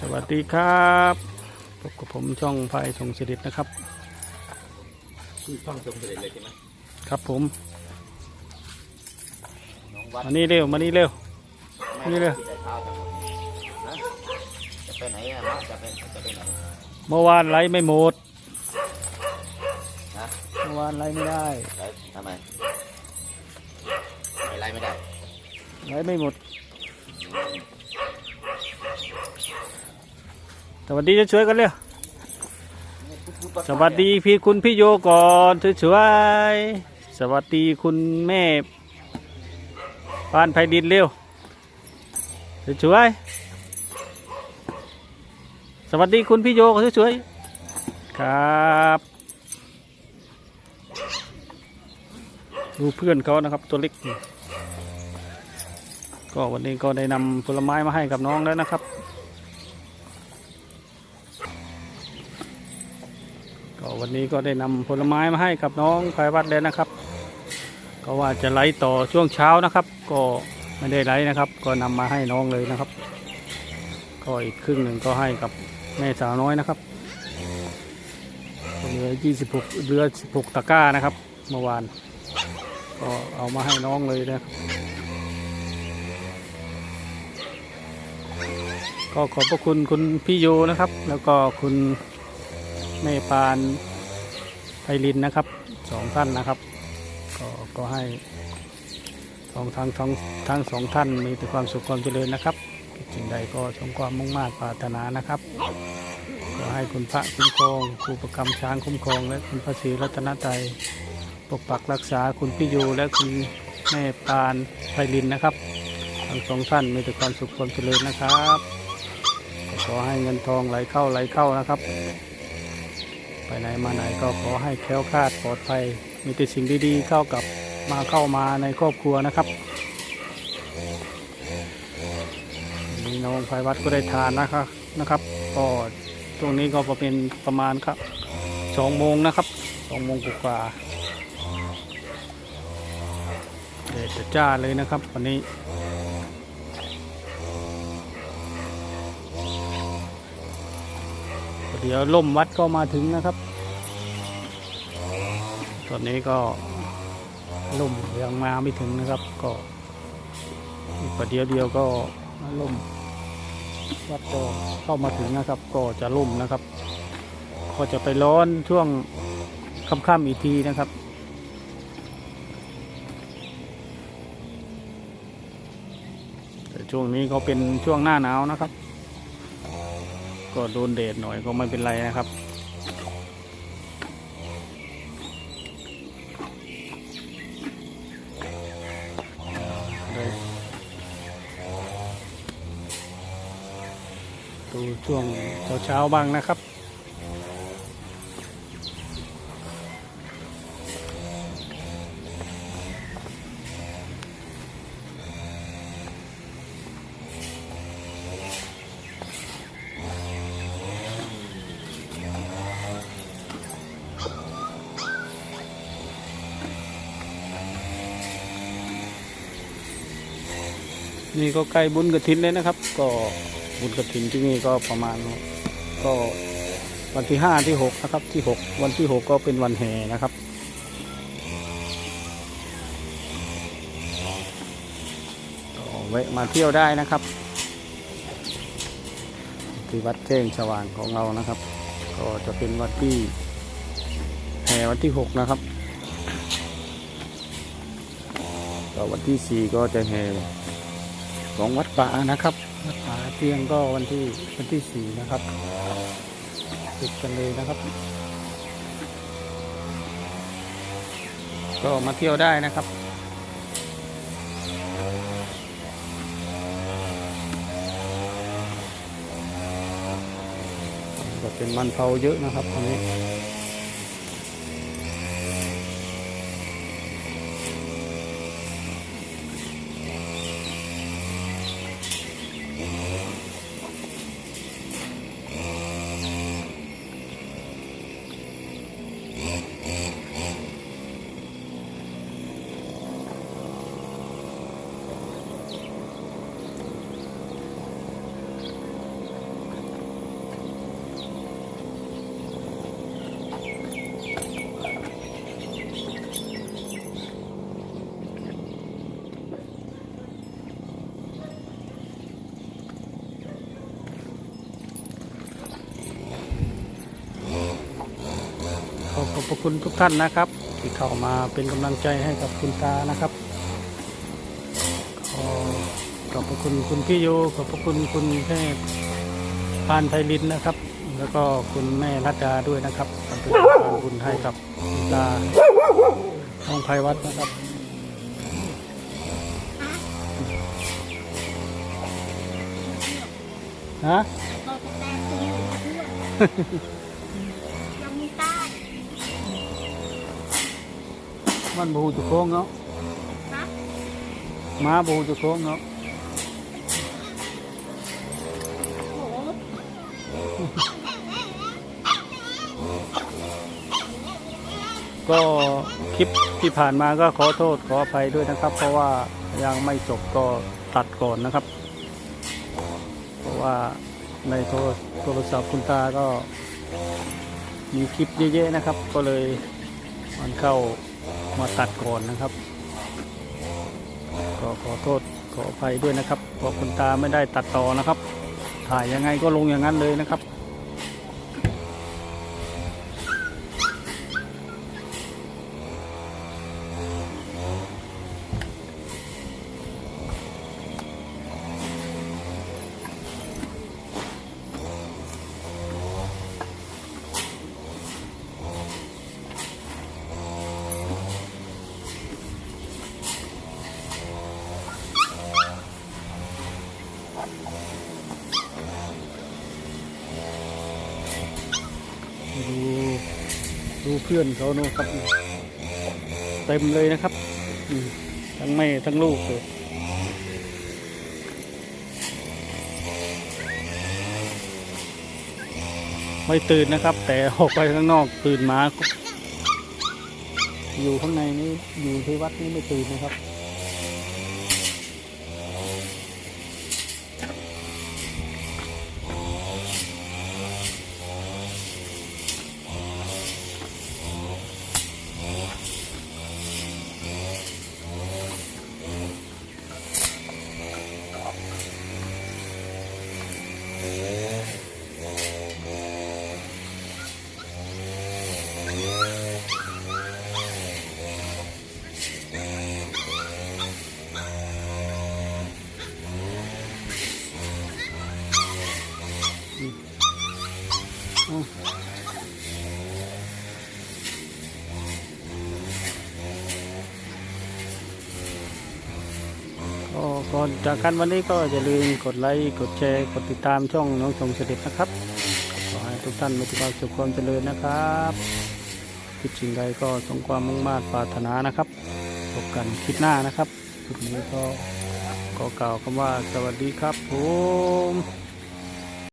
สวัสดีครับพบกับผมช่องไฟชงสิริตนะครับชื่อช่องชมเสด็จเลยใช่ไหมครับผมน้องวัดมานี่เร็วมานี่เร็ว นี่เลยที่แต่เช้าจังนะจะไปไหนอะมะจะไปจะไปไหนเมื่อวานไลฟ์ไม่หมดนะเมื่อวานไลฟ์ไม่ได้ไลฟ์ทำไมไม่ไลฟ์ไม่ได้ไลฟ์ไม่หมด สวัสดีจะช่วยๆกันเร็วสวัสดีพี่คุณพี่โยก่อนช่วยๆสวัสดีคุณแม่ปานไพดินเร็วช่วยๆสวัสดีคุณพี่โยก่อนช่วยๆครับดูเพื่อนเขานะครับตัวเล็กนี่ก็วันนี้ก็ได้นำผลไม้มาให้กับน้องแล้วนะครับ ก็วันนี้ก็ได้นำผลไม้มาให้กับน้องภายวัดแล้วนะครับ ก็ว่าจะไลฟ์ต่อช่วงเช้านะครับ ก็ไม่ได้ไลฟ์นะครับ ก็นำมาให้น้องเลยนะครับ ก็อีกครึ่งหนึ่งก็ให้กับแม่สาวน้อยนะครับเหลือ 26เหลือ 16 ตะกร้านะครับเมื่อวาน ก็เอามาให้น้องเลยนะครับก็ขอบพระคุณคุณพี่โยนะครับ แล้วก็คุณ แม่ปานไพลินนะครับสองท่านนะครับ ก็ก็ให้สองทั้งทั้งทั้งสองท่านมีแต่ความสุขความเจริญนะครับสิ่งใดก็สมความมุ่งมา่ปรารถนานะครับก็ให้คุณพระคุ้มครองครูประกรรมช้างคุ้มครอง และคุณพระศรีรัตนตรัยปกปักรักษาคุณพี่ยูและคุณแม่ปานไพลินนะครับทั้งสองท่านมีแต่ความสุขความเจริญนะครับขอให้เงินทองไหลเข้าไหลเข้านะครับ ไปไหนมาไหนก็ขอให้แคล้วคลาดปลอดภัย มีแต่สิ่งดีๆเข้ากับมาเข้ามาในครอบครัวนะครับวันนี้น้องไพวัดก็ได้ทานนะครับนะครับ ก็ตรงนี้ก็เป็นประมาณครับสองโมงนะครับสองโมงกว่าเดดจ้าเลยนะครับวันนี้ เดี๋ยวล่มวัดก็มาถึงนะครับ ตอนนี้ก็ล่มยังมาไม่ถึงนะครับ ก็อีกประเดี๋ยวเดียวก็ล่มวัดก็เข้ามาถึงนะครับ ก็จะล่มนะครับ ก็จะไปร้อนช่วงค่ำๆอีกทีนะครับแต่ช่วงนี้ก็เป็นช่วงหน้าหนาวนะครับ ก็โดนแดดหน่อยก็ไม่เป็นไรนะครับดูช่วงเช้าๆบ้างนะครับ นี่ก็ใกล้บุญกระถินเลยนะครับ ก็บุญกระถินที่นี่ก็ประมาณก็วันที่ห้าที่หกนะครับที่หกวันที่หกก็เป็นวันแห่นะครับแวะมาเที่ยวได้นะครับ ที่วัดแจ้งสว่างของเรานะครับ ก็จะเป็นวัดที่แห่วันที่หกนะครับก็วันที่สี่ก็จะแห่ ของวัดป่านะครับ วัดป่าเตียงก็วันที่วันที่สี่นะครับติดกันเลยนะครับ ก็มาเที่ยวได้นะครับก็เป็นมันเผาเยอะนะครับตรงนี้ พระคุณทุกท่านนะครับ ที่เข้ามาเป็นกำลังใจให้กับคุณตานะครับ ขอขอบพระคุณคุณพี่โยขอบพระคุณคุณแม่พานไพลินนะครับ แล้วก็คุณแม่รัตดาด้วยนะครับทำเป็นบุญให้กับคุณตาน้องไพวัดนะครับฮะ เราจะแตกตัวอยู่ด้วยยังมีใต้ มันบูจุโค้งเนาะฮะม้าบูจุโค้งเนาะโหก็คลิปที่ผ่านมาก็ขอโทษขออภัยด้วยนะครับ เพราะว่ายังไม่จบก็ตัดก่อนนะครับ เพราะว่าในโทรโทรศัพท์คุณตาก็มีคลิปเยอะๆนะครับ ก็เลยมันเข้า มาตัดก่อนนะครับก็ขอโทษขออภัยด้วยนะครับเพราะคุณตาไม่ได้ตัดต่อนะครับ ถ่ายยังไงก็ลงอย่างนั้นเลยนะครับ เพื่อนเขาโน่นครับ เต็มเลยนะครับ ทั้งแม่ทั้งลูกเลยไม่ตื่นนะครับ แต่ออกไปข้างนอกตื่นมา อยู่ข้างในนี้อยู่ที่วัดนี้ไม่ตื่นนะครับ ก็ก่อนจากกันวันนี้ก็อย่าลืมกดไลค์ กดแชร์ กดติดตามช่องน้องชงเสด็จนะครับ ขอให้ทุกท่านมีความสุขความเจริญนะครับคิดสิ่งใดก็สมความมุ่งมา่ปรารถนานะครับพบกันคลิปหน้านะครับคลิปนี้ก็ขอกล่าวคำว่าสวัสดีครับผม